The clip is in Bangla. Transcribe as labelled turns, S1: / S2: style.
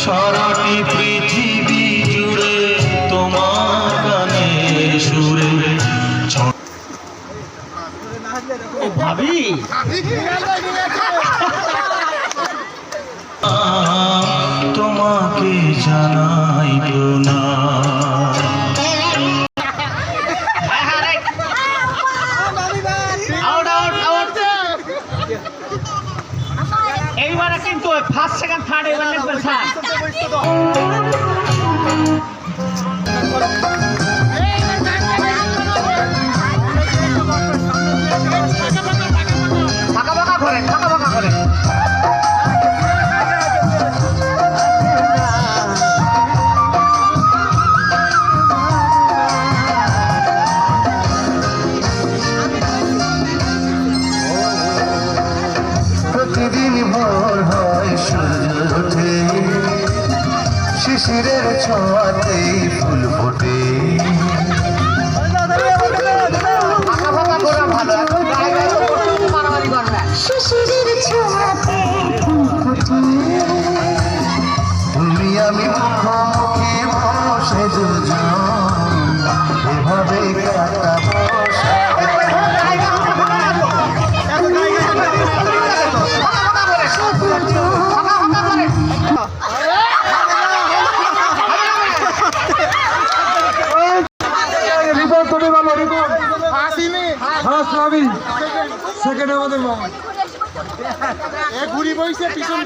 S1: সারাটি পৃথিবী জুড়ে তোমার গানের সুরে।
S2: ভাবি।
S1: তোমাকে জানাই প্রণাম।
S2: ফার্স্ট সেকেন্ড থার্ড এবার লিখবেন স্যার ফাঁকা ফাঁকা করেন ফাঁকা
S3: শিশিরের ছোঁয়াতেই ফুল ফোটে।
S4: শিশিরের ছোঁয়াতে ফুল ফুটে।
S3: তুমি আমি মুখোমুখি
S5: ফার্স্ট রবি সেকেন্ড আমাদের মা
S6: ঘুরি বইছে পিছন